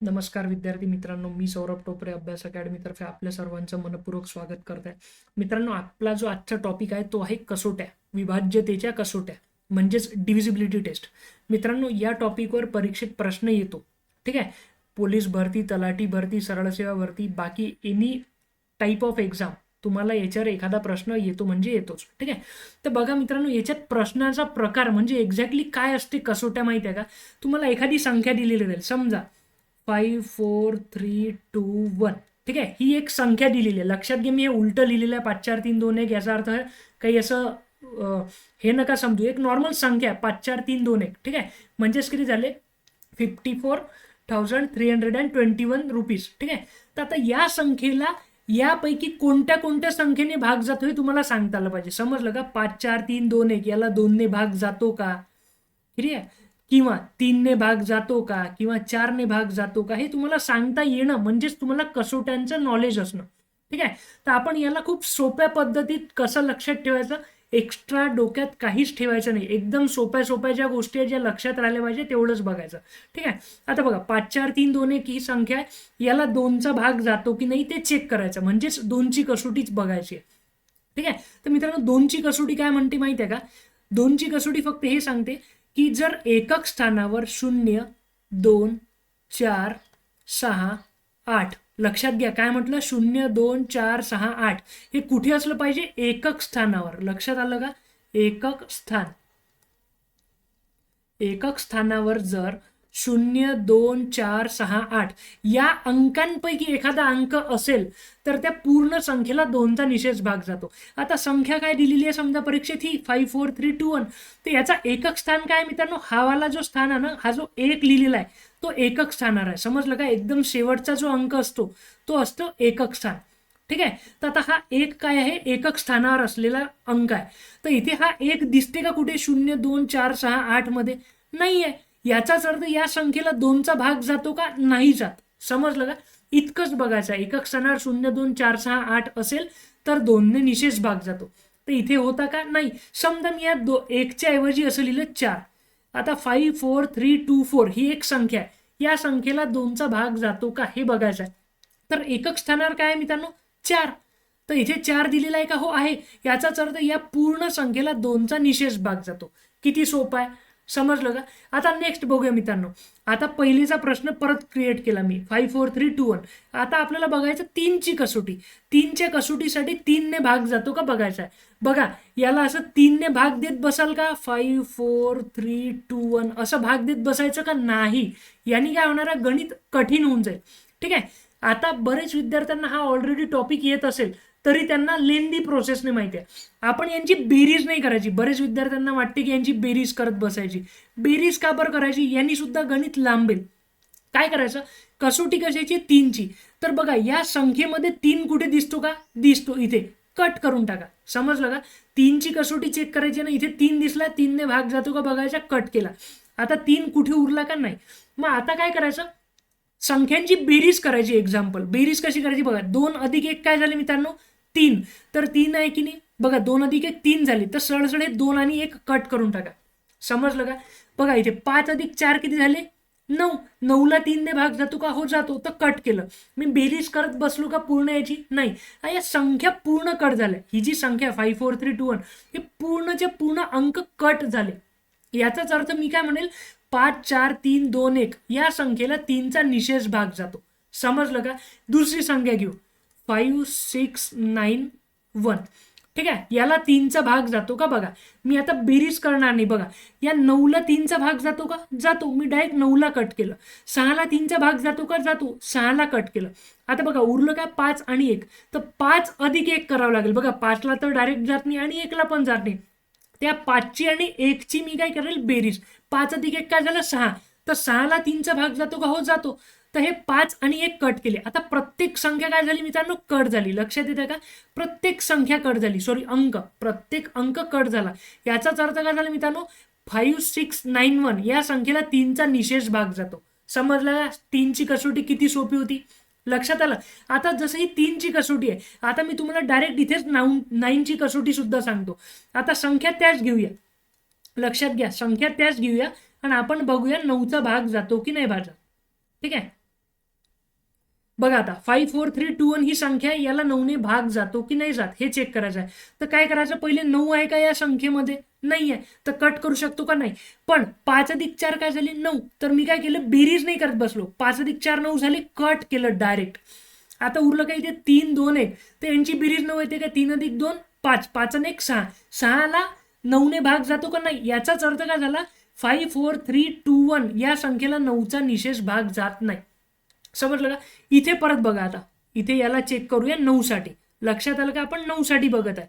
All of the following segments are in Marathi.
नमस्कार विद्यार्थी मित्रांनो मी सौरभ टोपरे अभ्यास अकॅडमीतर्फे आपल्या सर्वांचं मनपूर्वक स्वागत करत आहे मित्रांनो आपला जो आजचा टॉपिक आहे तो आहे कसोट्या विभाज्यतेच्या कसोट्या म्हणजेच डिव्हिजिबिलिटी टेस्ट मित्रांनो या टॉपिकवर परीक्षेत प्रश्न येतो. ठीक आहे? पोलीस भरती तलाठी भरती सरळ सेवा भरती बाकी एनी टाईप ऑफ एक्झाम तुम्हाला याच्यावर एखादा प्रश्न येतो म्हणजे येतोच. ठीक आहे? तर बघा मित्रांनो याच्यात प्रश्नाचा प्रकार म्हणजे एक्झॅक्टली काय असते कसोट्या माहिती आहे का? तुम्हाला एखादी संख्या दिलेली राहील समजा five four three two one ठीक आहे? ही एक संख्या दिलेली आहे. लक्षात घे मी हे उलटं लिहिलेलं आहे. पाच चार तीन दोन एक याचा अर्थ आहे काही असं हे नका समजू. एक नॉर्मल संख्या आहे. पाच चार तीन दोन एक. ठीक आहे? म्हणजेच किती झाले? Fifty four thousand three hundred and twenty one rupees ठीक आहे? तर आता या संख्येला यापैकी कोणत्या कोणत्या संख्येने भाग जातो हे तुम्हाला सांगता आलं पाहिजे. समजलं का? पाच चार तीन दोन एक. याला दोनने भाग जातो का? ठीक आहे किंवा तीनने भाग जातो का किंवा चारने भाग जातो का हे तुम्हाला सांगता येणं म्हणजेच तुम्हाला कसोट्यांचं नॉलेज असणं. ठीक आहे? तर आपण याला खूप सोप्या पद्धतीत कसं लक्षात ठेवायचं? एक्स्ट्रा डोक्यात काहीच ठेवायचं नाही. एकदम सोप्या सोप्या ज्या गोष्टी आहेत ज्या लक्षात राहिल्या पाहिजे तेवढंच बघायचं. ठीक आहे? आता बघा पाच चार तीन दोन एक ही संख्या आहे. याला दोनचा भाग जातो की नाही ते चेक करायचं. म्हणजेच दोनची कसोटीच बघायची आहे. ठीक आहे? तर मित्रांनो दोनची कसोटी काय म्हणते माहिती आहे का? दोनची कसोटी फक्त हे सांगते की जर एकक स्थानावर शून्य दोन चार सहा आठ लक्षात घ्या काय म्हटलं? शून्य दोन चार सहा आठ. हे कुठे असलं पाहिजे? एकक स्थानावर. लक्षात आलं का? एकक स्थान. एकक स्थानावर जर शून्य दोन चार सहा आठ. या अंकांपैकी एखादा अंक असेल तर त्या पूर्ण संख्येला दोनचा निषेध भाग जातो. आता संख्या काय दिलेली आहे समजा परीक्षेत? ही five four three two one तर याचा एकक स्थान काय मित्रांनो? हा वाला जो स्थान आहे ना हा जो एक लिहिलेला आहे तो एकक स्थानावर आहे. समजलं का? एकदम शेवटचा जो अंक असतो तो असतो एकक स्थान. ठीक आहे? तर आता हा एक काय आहे? एकक स्थानावर असलेला अंक आहे. तर इथे हा एक दिसते का कुठे? शून्य दोन चार सहा आठमध्ये? नाही आहे याचाच अर्थ या संख्येला दोनचा भाग जातो का? नाही जात. समजलं का? इतकंच बघायचं. आहे एकक स्थानावर शून्य दोन चार सहा आठ असेल तर दोनने निशेष भाग जातो. तर इथे होता का? नाही. समजा मी या दो एकच्या ऐवजी असं लिहिलं चार. आता five four three two four ही एक संख्या आहे. या संख्येला दोनचा भाग जातो का? हे बघायचं आहे. तर एकक स्थानावर काय आहे मित्रांनो? चार. तर इथे चार दिलेला आहे का? हो आहे. याचाच अर्थ या पूर्ण संख्येला दोनचा निशेष भाग जातो. किती सोपा आहे? समजलं का? आता नेक्स्ट बघूया मित्रांनो. आता पहिलीचा प्रश्न परत क्रिएट केला मी. Five four three two one आता आपल्याला बघायचं तीनची कसोटी. तीनच्या कसोटीसाठी तीनने भाग जातो का बघायचा आहे? बघा याला असं तीनने भाग देत बसाल का? Five four three two one असं भाग देत बसायचं का? नाही. यांनी काय होणार गणित कठीण होऊन जाईल. ठीक आहे? आता बरेच विद्यार्थ्यांना हा ऑलरेडी टॉपिक येत असेल. तरी त्यांना लेंदी प्रोसेसने माहिती आहे. आपण यांची बेरीज नाही करायची. बरेच विद्यार्थ्यांना वाटते की यांची बेरीज करत बसायची. बेरीज का बरं करायची? यांनी सुद्धा गणित लांबेल. काय करायचं? कसोटी कशाची? तीनची. तर बघा या संख्येमध्ये तीन कुठे दिसतो का? दिसतो इथे. कट करून टाका. समजलं का? तीनची कसोटी चेक करायची ना इथे तीन दिसला तीनने भाग जातो का बघायचा? कट केला. आता तीन कुठे उरला का नाही? मग आता काय करायचं? संख्यांची बेरीज करायची एक्झाम्पल बेरीज कशी करायची? बघा दोन अधिक एक काय झाले मित्रांनो? तीन. तर तीन आहे की नाही? बघा दोन अधिक एक तीन झाली. तर सरळ दोन आणि एक कट करून टाका. समजलं का? बघा इथे पाच अधिक चार किती झाले? नऊ. नऊला तीनने भाग जातो का? हो जातो. तर कट केलं. मी बेरीज करत बसलो का पूर्ण याची? नाही. या संख्या पूर्ण कट झाल्या. ही जी संख्या five four three two one हे पूर्णचे पूर्ण अंक कट झाले. याचाच अर्थ मी काय म्हणेल? पाच चार तीन दोन एक. या संख्येला तीनचा निशेष भाग जातो. समजलं का? दुसरी संख्या घेऊ. फाईव्ह सिक्स नाईन वन ठीक आहे? याला तीनचा भाग जातो का? बघा. मी आता बेरीज करणार नाही. बघा. या नऊला तीनचा भाग जातो का? जातो. मी डायरेक्ट नऊला कट केलं. सहाला तीनचा भाग जातो का? जातो. सहाला कट केलं. आता बघा उरलं काय? पाच आणि एक. तर पाच अधिक एक करावं लागेल. बघा पाचला तर डायरेक्ट जात नाही आणि एकला पण जात नाही. त्या पाचची आणि एकची मी काय करेल? बेरीज. पाच अधिक एक काय झालं? सहा. तर सहाला तीनचा भाग जातो का? हो जातो. तर हे पाच आणि एक कट केले. आता प्रत्येक संख्या काय झाली मित्रांनो? कट झाली. लक्षात येते का? प्रत्येक संख्या कट झाली. सॉरी अंक. प्रत्येक अंक कट झाला. याचाच अर्थ काय झाला मित्रांनो? फाईव्ह सिक्स नाईन वन या संख्येला तीनचा निशेष भाग जातो. समजला का? तीनची कसोटी किती सोपी होती? लक्षात आलं? आता जसं ही तीनची कसोटी आहे आता मी तुम्हाला डायरेक्ट इथेच नाऊन नाईनची कसोटी सुद्धा सांगतो. आता संख्या त्याच घेऊया. लक्षात घ्या. संख्या त्याच घेऊया आणि आपण बघूया नऊचा भाग जातो की नाही भाजा. ठीक आहे? बघा आता five four three two one ही संख्या याला नऊने भाग जातो की नाही जात हे चेक करायचं आहे. तर काय करायचं पहिले नऊ आहे का या संख्येमध्ये? नाही आहे तर कट करू शकतो का? नाही. पण पाच अधिक चार काय झाले? नऊ. तर मी काय केलं? बेरीज नाही करत बसलो. पाच अधिक चार नऊ झाले कट केलं डायरेक्ट आता उरलं काय इथे? तीन दोन एक तर यांची बेरीज नऊ येते का? तीन अधिक दोन पाच. पाच आणि एक सहा. सहाला नऊने भाग जातो का? नाही. याचाच अर्थ काय झाला? Five four three two one या संख्येला नऊचा निशेष भाग जात नाही. समजलं का इथे परत बघा आता. इथे याला चेक करूया नऊसाठी. लक्षात आलं का आपण नऊसाठी बघत आहे.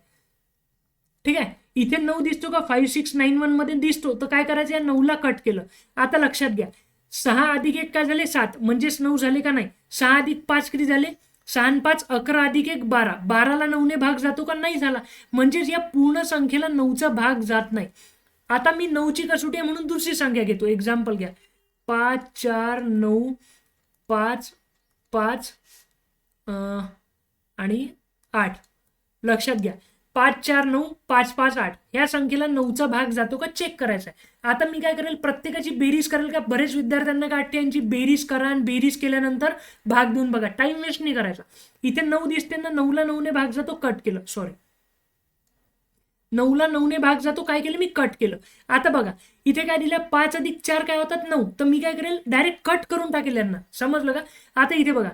ठीक आहे? इथे नऊ दिसतो का? फाईव्ह सिक्स नाईन वनमध्ये दिसतो. तर काय करायचं? या नऊला कट केलं. आता लक्षात घ्या. सहा अधिक एक काय झाले? सात. म्हणजेच नऊ झाले का नाही? सहा अधिक पाच किती झाले? सहा आणि पाच अकरा अधिक एक बारा. बाराला नऊने भाग जातो का? नाही झाला. म्हणजेच या पूर्ण संख्येला नऊचा भाग जात नाही. आता मी नऊची कसोटी आहे म्हणून दुसरी संख्या घेतो. एक्झाम्पल घ्या. पाच चार नऊ पाच पाच अं, आणि आठ. लक्षात घ्या. पाच चार नऊ पाच पाच आठ. ह्या संख्येला नऊचा भाग जातो का? चेक करायचा आहे. आता मी काय करेल? प्रत्येकाची बेरीज करेल का? बरेच विद्यार्थ्यांना का वाटते? बेरीज करा आणि बेरीज केल्यानंतर भाग देऊन बघा. टाइम वेस्ट नाही करायचा. इथे नऊ दिसते ना नऊला नऊने भाग जातो. कट केलं. सॉरी नऊला नऊने भाग जातो काय केलं? मी कट केलं. आता बघा इथे काय दिलं? पाच अधिक चार काय होतात? नऊ. तर मी काय करेल? डायरेक्ट कट करून टाकेल यांना. समजलं का? आता इथे बघा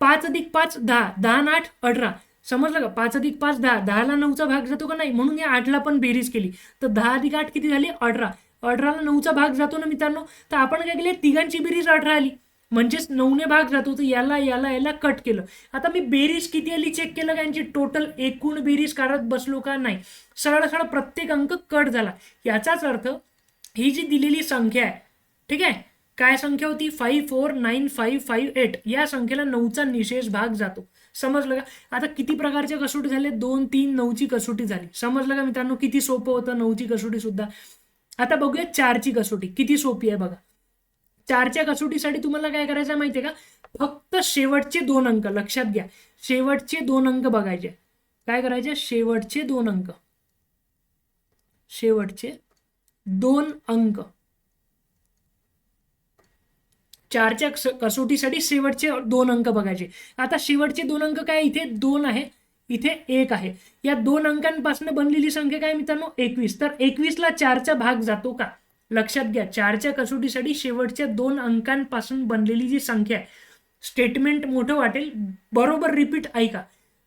पाच अधिक पाच दहा. दहा आठ अठरा. समजलं का? पाच अधिक पाच दहा. दहाला नऊचा भाग जातो का नाही? म्हणून या आठला पण बेरीज केली. तर दहा अधिक आठ किती झाली? अठरा. अठराला नऊचा भाग जातो ना मित्रांनो? तर आपण काय केले? तिघांची बेरीज अठरा आली. म्हणजेच नऊने भाग जातो तर याला याला याला कट केलं. आता मी बेरीज किती आली चेक केलं का यांची टोटल एकूण बेरीज काढत बसलो का नाही? सरळ सरळ प्रत्येक अंक कट झाला. याचाच अर्थ ही जी दिलेली संख्या आहे ठीक आहे? काय संख्या होती? Five four nine five five eight या संख्येला नऊचा निशेष भाग जातो. समजलं का? आता किती प्रकारच्या कसोटी झाले? दोन तीन नऊची कसोटी झाली. समजलं का मित्रांनो? किती सोपं होतं नऊची कसोटी सुद्धा? आता बघूया चारची कसोटी. किती सोपी आहे बघा. चारच्या कसोटीसाठी तुम्हाला काय करायचं आहे माहितीये का? फक्त शेवटचे दोन अंक लक्षात घ्या. शेवटचे दोन अंक बघायचे. काय करायचे? शेवटचे दोन अंक. शेवटचे दोन अंक. चारच्या कसोटीसाठी शेवटचे दोन अंक बघायचे. आता शेवटचे दोन अंक काय इथे? दोन आहे. इथे एक आहे. या दोन अंकांपासून बनलेली संख्या काय मित्रांनो? एकवीस. तर एकवीसला चारचा भाग जातो का? लक्षात घ्या चारच्या कसोटीसाठी शेवटच्या दोन अंकांपासून बनलेली जी संख्या आहे स्टेटमेंट मोठं वाटेल बरोबर रिपीट ऐका.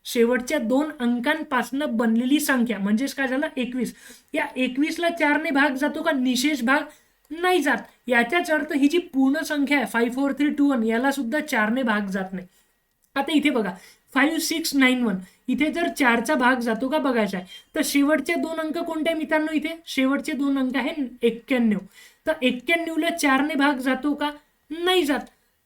शेवटच्या दोन अंकांपासून बनलेली संख्या म्हणजेच काय झालं? एकवीस. या एकवीसला चारने भाग जातो का? निशेष भाग नाही जात. याच्याच अर्थ ही जी पूर्ण संख्या आहे five four three two one याला सुद्धा चारने भाग जात नाही. आता इथे बघा फाईव्ह सिक्स नाईन वन. इथे जर चारचा भाग जातो का बघायचा आहे तर शेवटचे दोन अंक कोणते मित्रांनो इथे? शेवटचे दोन अंक आहे एक्क्याण्णव. तर एक्क्याण्णवला चारने भाग जातो का? नाही जात.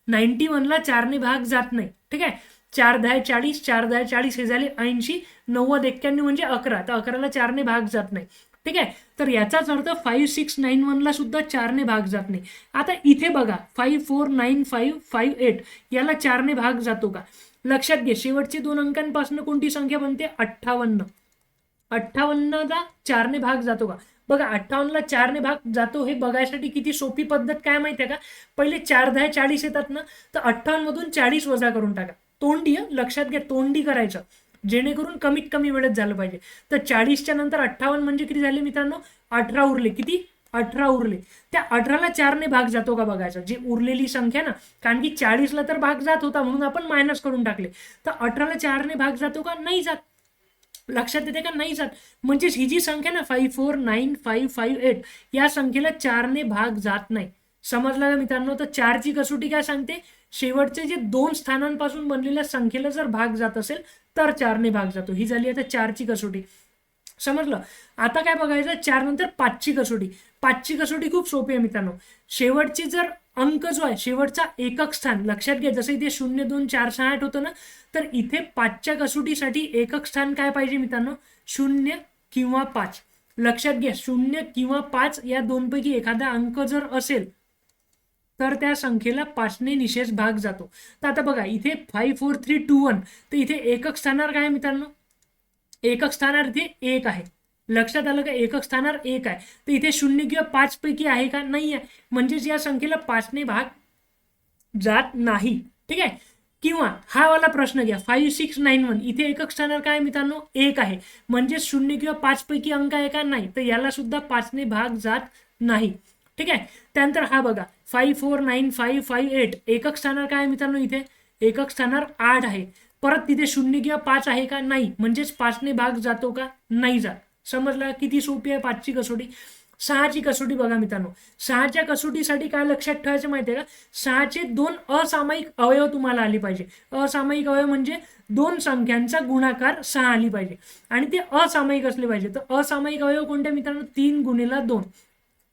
नाईन्टी वनला चारने भाग जात नाही. ठीक आहे? चार दहा चाळीस चार दहा चाळीस हे झाले ऐंशी नव्वद एक्क्याण्णव म्हणजे अकरा. तर अकराला चारने भाग जात नाही. ठीक आहे? तर याचाच अर्थ फाईव्ह सिक्स नाईन वनला सुद्धा चारने भाग जात नाही. आता इथे बघा five four nine five five eight याला चारने भाग जातो का? लक्षात घे शेवटचे दोन अंकांपासून कोणती संख्या बनते? अठ्ठावन्न. अठ्ठावन्नला चारने भाग जातो का? बघा अठ्ठावन्नला चारने भाग जातो हे बघायसाठी किती सोपी पद्धत काय माहिती आहे का? पहिले चार दहा चाळीस येतात ना तर अठ्ठावन्नमधून चाळीस वजा करून टाका. तोंडी लक्षात घ्या तोंडी करायचं. जेणेकरून कमीत कमी वेळेत झालं पाहिजे. तर चाळीसच्या नंतर अठ्ठावन्न म्हणजे किती झाले मित्रांनो? अठरा उरले. किती? अठरा उरले. त्या अठराला चारने भाग जातो का बघायचा? जी उरलेली संख्या ना कारण की चाळीसला तर भाग जात होता म्हणून आपण मायनस करून टाकले. तर अठराला चारने भाग जातो का? नाही जात. लक्षात येते का? नाही जात. म्हणजेच ही जी संख्या ना five four nine five five eight या संख्येला चारने भाग जात नाही. समजला का मित्रांनो? तर चारची कसोटी काय सांगते? शेवटचे जे दोन स्थानांपासून बनलेल्या संख्येला जर भाग जात असेल तर चारने भाग जातो. ही झाली आता चारची कसोटी. समजलं? आता काय बघायचं चार नंतर पाचची कसोटी. पाचची कसोटी खूप सोपी आहे मित्रांनो. शेवटची जर अंक जो आहे शेवटचा एकक स्थान लक्षात घ्या जसं इथे शून्य दोन चार सहा आठ होतं ना तर इथे पाचच्या कसोटीसाठी एकक स्थान काय पाहिजे मित्रांनो? शून्य किंवा पाच. लक्षात घ्या शून्य किंवा पाच या दोनपैकी एखादा अंक जर असेल तर त्या संख्येला पाचने निशेष भाग जातो. तर आता बघा इथे five four three two one तर इथे एकक स्थानावर काय मित्रांनो? एकक स्थानावर इथे एक आहे. लक्षात आलं का? एकक स्थानावर एक आहे. तर इथे शून्य किंवा पाच पैकी आहे का? नाही आहे म्हणजेच या संख्येला पाचने भाग जात नाही. ठीक आहे? किंवा हा वाला प्रश्न घ्या. फाईव्ह सिक्स नाईन वन इथे एकक स्थानावर काय मित्रांनो? एक आहे. म्हणजे शून्य किंवा पाच पैकी अंक आहे का? नाही. तर याला सुद्धा पाचने भाग जात नाही. ठीक आहे? त्यानंतर हा बघा. Five four nine five five eight एकक स्थानावर काय मित्रांनो इथे? एकक स्थानावर आठ आहे. परत तिथे शून्य किंवा पाच आहे का? नाही. म्हणजेच पाचने भाग जातो का? नाही जात. समजला? किती सोपी आहे पाचची कसोटी? सहाची कसोटी बघा मित्रांनो. सहाच्या कसोटीसाठी काय लक्षात ठेवायचं माहिती आहे का? सहाचे दोन असामायिक अवयव तुम्हाला आली पाहिजे. असामायिक अवयव म्हणजे दोन संख्यांचा गुणाकार सहा आली पाहिजे. आणि ते असामायिक असले पाहिजे. तर असामायिक अवयव कोणते मित्रांनो? तीन गुणेला दोन.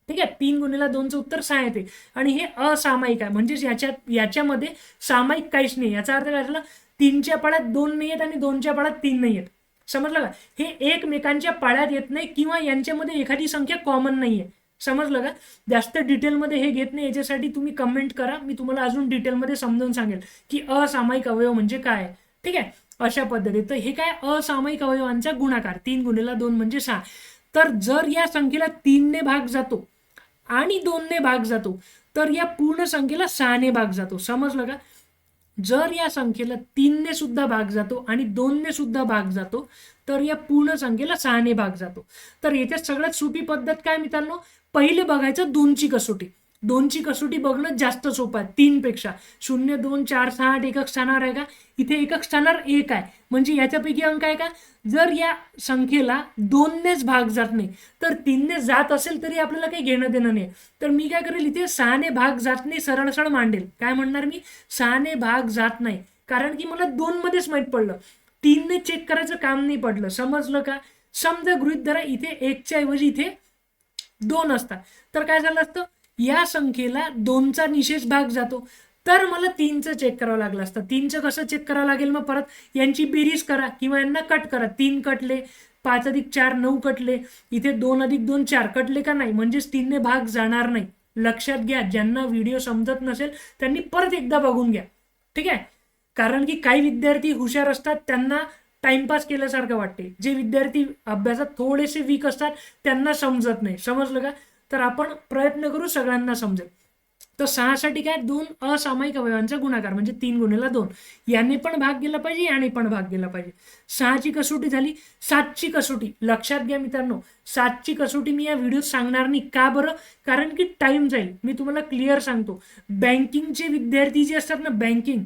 ठीक आहे? तीन गुणेला दोनचं उत्तर सहा येते. आणि हे असामायिक आहे. म्हणजेच याच्यात याच्यामध्ये सामायिक काहीच नाही. याचा अर्थ काय झाला? तीनच्या पाळ्यात दोन नाही आहेत आणि दोनच्या पाळ्यात तीन नाही आहेत. समजलं का? हे एकमेकांच्या पाड्यात येत नाही किंवा यांच्यामध्ये एखादी संख्या कॉमन नाही आहे समजलं का? जास्त डिटेलमध्ये हे घेत नाही याच्यासाठी तुम्ही कमेंट करा. मी तुम्हाला अजून डिटेलमध्ये समजावून सांगेल की असामायिक अवयव म्हणजे काय? ठीक आहे? अशा पद्धतीत. तर हे काय? असामायिक अवयवांचा गुणाकार. तीन गुणेला दोन म्हणजे सहा. तर जर या संख्येला तीनने भाग जातो आणि दोनने भाग जातो तर या पूर्ण संख्येला सहाने भाग जातो. समजलं का? जर या संख्येला तीनने सुद्धा भाग जातो आणि दोनने सुद्धा भाग जातो तर या पूर्ण संख्येला सहाने भाग जातो. तर याच्यात सगळ्यात सोपी पद्धत काय मित्रांनो? पहिले बघायचं दोनची कसोटी. दोनची कसोटी बघणं जास्त सोपं आहे. तीनपेक्षा. शून्य दोन चार सहा आठ एकक स्थानावर आहे का? इथे एकक स्थानावर एक आहे. म्हणजे याच्यापैकी अंक आहे का? जर या संख्येला दोननेच भाग जात नाही तर तीनने जात असेल तरी आपल्याला काही घेणं देणं नाही. तर मी काय करेल इथे सहाने भाग जात नाही सरळ सरळ मांडेल. काय म्हणणार मी? सहाने भाग जात नाही. कारण की मला दोन मध्येच माहीत पडलं. तीनने चेक करायचं काम नाही पडलं. समजलं का? समजा गृहित धरा इथे एकच्या ऐवजी इथे दोन असतात. तर काय झालं असतं? या संख्येला दोनचा निशेष भाग जातो. तर मला तीनचं चेक करावं लागलं असतं. तीनचं कसं चेक करावं लागेल? मग परत यांची बेरीज करा किंवा यांना कट करा. तीन कटले पाच अधिक चार नऊ कटले. इथे दोन अधिक दोन चार कटले का नाही? म्हणजेच तीनने भाग जाणार नाही. लक्षात घ्या ज्यांना व्हिडिओ समजत नसेल त्यांनी परत एकदा बघून घ्या. ठीक आहे? कारण की काही विद्यार्थी हुशार असतात त्यांना टाइमपास केल्यासारखं वाटते. जे विद्यार्थी अभ्यासात थोडेसे वीक असतात त्यांना समजत नाही. समजलं का? तर आपण प्रयत्न करू सगळ्यांना समजेल. तर सहासाठी काय? दोन असामायिक अवयवांचा गुणाकार म्हणजे तीन गुणेला दोन. याने पण भाग गेला पाहिजे याने पण भाग गेला पाहिजे. सहाची कसोटी झाली? सातची कसोटी. लक्षात घ्या मित्रांनो सातची कसोटी मी या व्हिडिओत सांगणार नाही. का बरं? कारण की टाइम जाईल. मी तुम्हाला क्लिअर सांगतो. बँकिंगचे विद्यार्थी जे असतात ना बँकिंग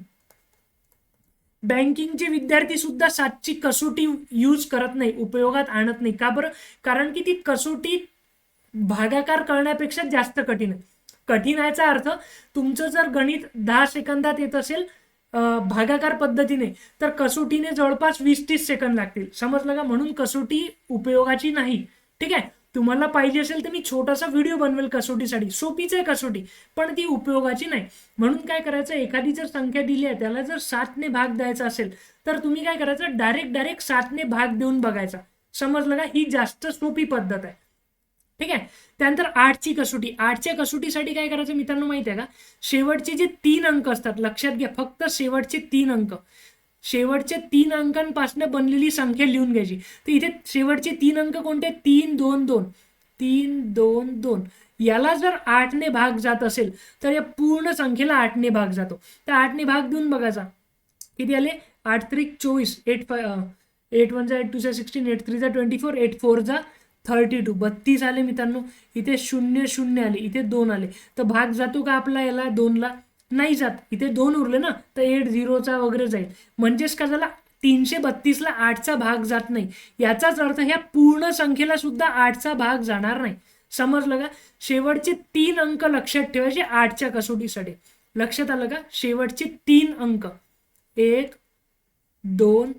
बँकिंगचे विद्यार्थी सुद्धा सातची कसोटी यूज करत नाही उपयोगात आणत नाही. का बरं? कारण की ती कसोटी भागाकार करण्यापेक्षा जास्त कठीण आहे. कठीण याचा अर्थ तुमचं जर गणित दहा सेकंदात येत असेल भागाकार पद्धतीने तर कसोटीने जवळपास वीस तीस सेकंद लागतील. समजलं का? म्हणून कसोटी उपयोगाची नाही. ठीक आहे? तुम्हाला पाहिजे असेल तर मी छोटासा व्हिडिओ बनवेल कसोटीसाठी. सोपीच आहे कसोटी पण ती उपयोगाची नाही. म्हणून काय करायचं? एखादी जर संख्या दिली आहे त्याला जर सातने भाग द्यायचा असेल तर तुम्ही काय करायचं? डायरेक्ट डायरेक्ट सातने भाग देऊन बघायचा. समजलं का? ही जास्त सोपी पद्धत आहे. ठीक आहे? त्यानंतर आठची कसोटी. आठच्या कसोटीसाठी काय करायचं मित्रांनो माहिती आहे का? शेवटचे जे तीन अंक असतात लक्षात घ्या फक्त शेवटचे तीन अंक. शेवटच्या तीन अंकांपासून बनलेली संख्या लिहून घ्यायची. तर इथे शेवटचे तीन अंक कोणते? तीन दोन दोन. तीन दोन दोन. याला जर आठने भाग जात असेल तर या पूर्ण संख्येला आठने भाग जातो. तर आठने भाग देऊन बघायचा. किती आले? आठ त्रिक चोवीस. एट फाय एट वन जा एट टू जा सिक्स्टीन. एट थ्री जा ट्वेंटी फोर. एट फोर जा थर्टी टू बत्तीस आले मित्रांनो. इथे शून्य शून्य आले इथे दोन आले. तर भाग जातो का आपला याला? दोनला. नाही जात. इथे दोन उरले ना तर एट झिरोचा वगैरे जाईल. म्हणजेच का झाला? तीनशे बत्तीसला आठचा भाग जात नाही. याचाच अर्थ ह्या पूर्ण संख्येला सुद्धा आठचा भाग जाणार नाही. समजलं का? शेवटचे तीन अंक लक्षात ठेवायचे आठच्या कसोटीसाठी. लक्षात आलं का? शेवटचे तीन अंक. एक दोन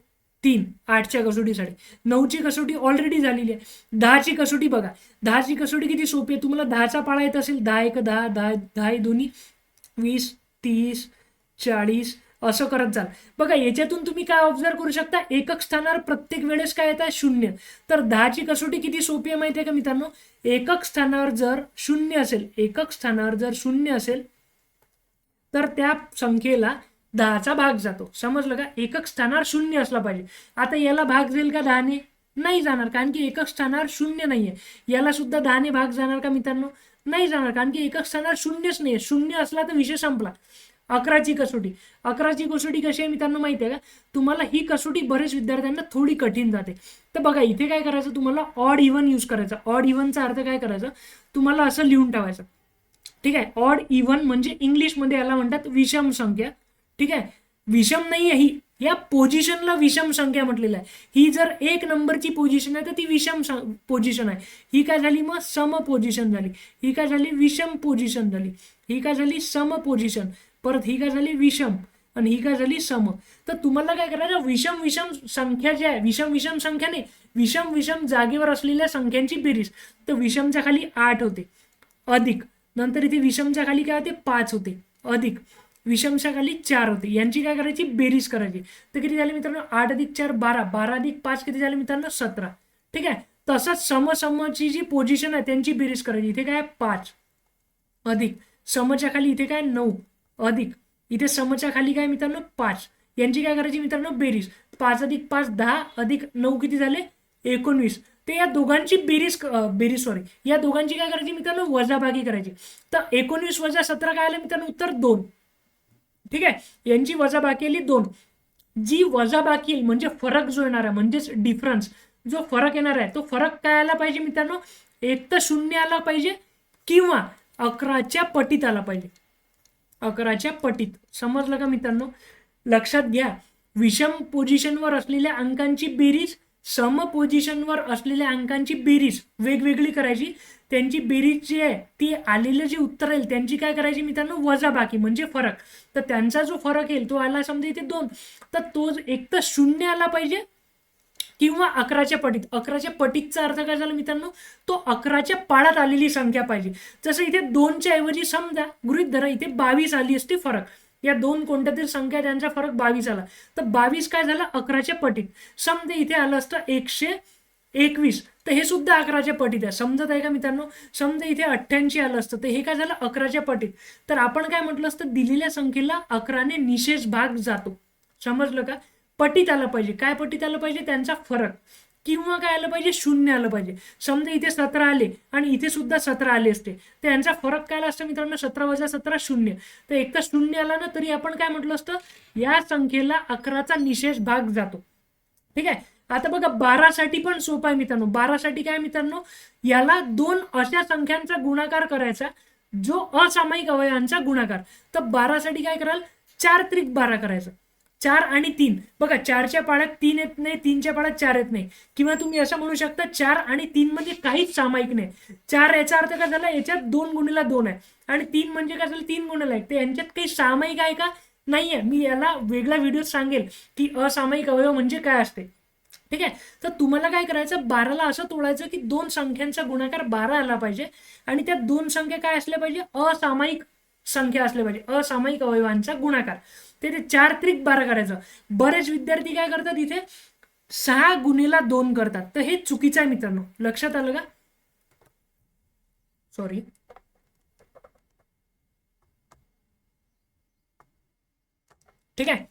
तीन आठच्या कसोटीसाठी. नऊची कसोटी ऑलरेडी झालेली आहे. दहाची कसोटी बघा. दहाची कसोटी किती सोपी आहे? तुम्हाला दहाचा पाळा येत असेल दहा एक दहा दहा दहा दोन्ही वीस तीस चाळीस असं करत जाल बघा याच्यातून तुम्ही काय ऑब्झर्व करू शकता? एकक स्थानावर प्रत्येक वेळेस काय येतात शून्य. तर दहाची कसोटी किती सोपी आहे माहिती आहे का मित्रांनो? एकक स्थानावर जर शून्य असेल एकक स्थानावर जर शून्य असेल तर त्या संख्येला दहाचा भाग जातो. समजलं का? एकक स्थानावर शून्य असला पाहिजे. आता याला भाग जाईल का दहाने? नाही जाणार कारण की एकक स्थानावर शून्य नाहीये. याला सुद्धा दहाने भाग जाणार का मित्रांनो? नाही जाणार कारण की एकक स्थानावर शून्यच नाही शून्य असला तर विषय संपला. अकराची कसोटी. अकराची कसोटी कशी आहे मित्रांनो माहिती आहे का? तुम्हाला ही कसोटी बरेच विद्यार्थ्यांना थोडी कठीण जाते. तर बघा इथे काय करायचं? तुम्हाला ऑड इव्हन यूज करायचा. ऑड इव्हनचा अर्थ काय करायचा? तुम्हाला असं लिहून ठेवायचं. ठीक आहे? ऑड इव्हन म्हणजे इंग्लिशमध्ये याला म्हणतात विषम संख्या. ठीक आहे? विषम नाही आहे ही. या पोझिशनला विषम संख्या म्हटलेलं आहे. ही जर एक नंबरची पोझिशन आहे तर ती विषम पोझिशन आहे. ही काय झाली? मग सम पोझिशन झाली. ही काय झाली? विषम पोझिशन झाली. ही काय झाली? सम पोझिशन परत ही काय झाली? विषम. आणि ही काय झाली? सम. तर तुम्हाला काय करायचं? विषम विषम संख्या ज्या आहे विषम विषम संख्या नाही. विषम विषम जागेवर असलेल्या संख्यांची बेरीज. तर विषमच्या खाली आठ होते. अधिक. नंतर इथे विषमच्या खाली काय होते? पाच होते. अधिक. विषमशाखाली चार होते. यांची काय करायची? बेरीज करायची. तर किती झाले मित्रांनो? आठ अधिक चार बारा. बारा अधिक पाच किती झाले मित्रांनो? सतरा. ठीक आहे? तसंच समसमची जी पोझिशन आहे त्यांची बेरीज करायची. इथे काय? आहे? पाच. अधिक. समच्या खाली इथे काय? नऊ. अधिक. इथे समच्या खाली काय मित्रांनो? पाच. यांची काय करायची मित्रांनो? बेरीज. पाच अधिक पाच दहा. अधिक नऊ किती झाले? एकोणवीस. ते या दोघांची बेरीज बेरीज सॉरी या दोघांची काय करायची मित्रांनो? वजाभागी करायची. तर एकोणवीस वजा सतरा काय आलं मित्रांनो? उत्तर दोन. ठीक आहे? यांची वजाबाकी आली दोन. जी वजाबाकी येईल म्हणजे फरक जो येणार आहे म्हणजेच डिफरन्स जो फरक येणार आहे तो फरक काय आला पाहिजे मित्रांनो? एक तर शून्य आला पाहिजे किंवा अकराच्या पटीत आला पाहिजे. अकराच्या पटीत. समजलं का मित्रांनो? लक्षात घ्या. विषम पोझिशनवर असलेल्या अंकांची बेरीज सम पोझिशनवर असलेल्या अंकांची बेरीज वेगवेगळी करायची. त्यांची बेरीज जी आहे ती आलेलं जे उत्तर येईल त्यांची काय करायची मित्रांनो? वजा बाकी म्हणजे फरक. तर त्यांचा जो फरक येईल तो आला समजा इथे दोन. तर तो एक तर शून्य आला पाहिजे किंवा अकराच्या पटीत. अकराच्या पटीतचा अर्थ काय झाला मित्रांनो? तो अकराच्या पाडात आलेली संख्या पाहिजे. जसं इथे दोनच्या ऐवजी समजा गृहित धरा इथे बावीस आली असती फरक. या दोन कोणत्या तरी संख्या त्यांचा फरक बावीस आला. तर बावीस काय झालं? अकराच्या पटीत. समजा इथे आलं असतं एकशे एकवीस. तर हे सुद्धा अकराच्या पटीत आहे. समजत आहे का मित्रांनो? समजा इथे अठ्ठ्याऐंशी आलं असतं. तर हे काय झालं? अकराच्या पटीत. तर आपण काय म्हटलं असतं? दिलेल्या संख्येला अकराने निशेष भाग जातो. समजलं का? पटीत आलं पाहिजे. काय पटीत आलं पाहिजे? त्यांचा फरक. किंवा काय आलं पाहिजे? शून्य आलं पाहिजे. समजा इथे सतरा आले आणि इथे सुद्धा सतरा आले असते. तर यांचा फरक काय असतं मित्रांनो? सतरा वजा सतरा शून्य. तर एक तर शून्य आला ना तरी आपण काय म्हटलं असतं? या संख्येला अकराचा निशेष भाग जातो. ठीक आहे? आता बघा बारासाठी पण सोपं आहे मित्रांनो. बारासाठी काय मित्रांनो? याला दोन अशा संख्यांचा गुणाकार करायचा जो असामायिक अवयवांचा गुणाकार. तर बारासाठी काय कराल? चार त्रिक बारा करायचं. चार आणि तीन. बघा चारच्या पाड्यात तीन येत नाही तीनच्या पाड्यात चार येत नाही. किंवा तुम्ही असं म्हणू शकता चार आणि तीन मध्ये काहीच सामायिक नाही. चार याचा अर्थ काय झाला? याच्यात दोन गुणीला दोन आहे. आणि तीन म्हणजे काय झालं? तीन गुणीला एक तर यांच्यात काही सामायिक आहे का? नाहीये. मी याला वेगळा व्हिडिओ सांगेल की असामायिक अवयव म्हणजे काय असते. ठीक आहे? तर तुम्हाला काय करायचं? बाराला असं तोडायचं की दोन संख्यांचा गुणाकार बारा आला पाहिजे. आणि त्या दोन संख्या काय असल्या पाहिजे? असामायिक संख्या असल्या पाहिजे. असामायिक अवयवांचा गुणाकार. ते चार त्रिक बारा करायचं. बरेच विद्यार्थी काय करतात इथे? सहा गुणीला दोन करतात. तर हे चुकीचं आहे मित्रांनो. लक्षात आलं का? सॉरी ठीक आहे?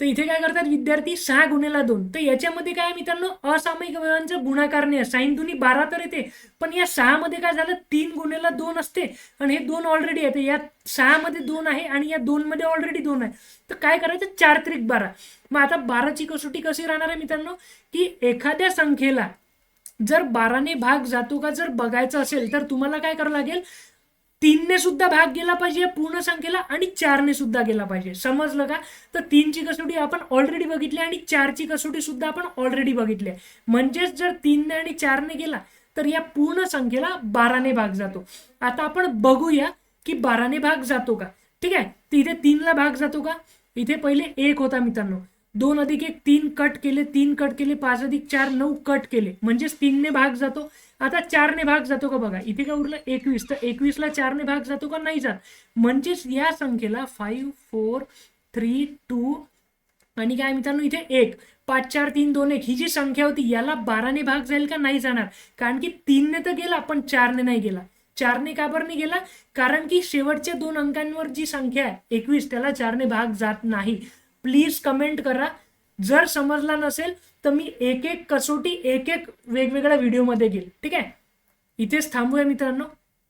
तर इथे काय करतात विद्यार्थी? सहा गुणेला दोन. तर याच्यामध्ये काय मित्रांनो? असामायिक अवयवांचा गुणाकार नाही साईन दुनी बारा तर येते. पण या सहा मध्ये काय झालं? तीन गुणेला दोन असते. आणि हे दोन ऑलरेडी येते या सहा मध्ये दोन आहे आणि या दोन मध्ये ऑलरेडी दोन आहे. तर काय करायचं? चार त्रिक बारा. मग आता बाराची कसोटी कशी राहणार आहे मित्रांनो? की एखाद्या संख्येला जर बाराने भाग जातो का जर बघायचं असेल तर तुम्हाला काय करावं लागेल? तीनने सुद्धा भाग गेला पाहिजे पूर्ण संख्येला आणि चारने सुद्धा गेला पाहिजे. समजलं का? तर तीनची कसोटी आपण ऑलरेडी बघितली आणि चारची कसोटी सुद्धा आपण ऑलरेडी बघितली आहे. म्हणजेच जर तीनने आणि चारने गेला तर या पूर्ण संख्येला बाराने भाग जातो. आता आपण बघूया की बाराने भाग जातो का? ठीक आहे? तिथे इथे तीनला भाग जातो का? इथे पहिले एक होता मित्रांनो. दोन अधिक एक तीन कट केले तीन कट केले पाच अधिक चार नऊ कट केले. म्हणजेच तीनने भाग जातो. आता चारने भाग जातो का बघा? इथे काय उरलं? एकवीस. तर एकवीसला चारने भाग जातो का? नाही जात. म्हणजेच या संख्येला फाईव्ह फोर थ्री टू आणि काय मित्रांनो? इथे एक. पाच चार तीन दोन एक. ही जी संख्या होती याला बाराने भाग जाईल का? नाही जाणार. कारण की तीनने तर गेला पण चारने नाही गेला. चारने का बरं नाही गेला? कारण की शेवटच्या दोन अंकांवर जी संख्या आहे एकवीस त्याला चारने भाग जात नाही. प्लीज कमेंट करा. जर समजला नसेल तर मी एक एक कसोटी एक एक वेगवेगळ्या व्हिडिओमध्ये घेईल ठीक आहे? इथेच थांबूया मित्रांनो.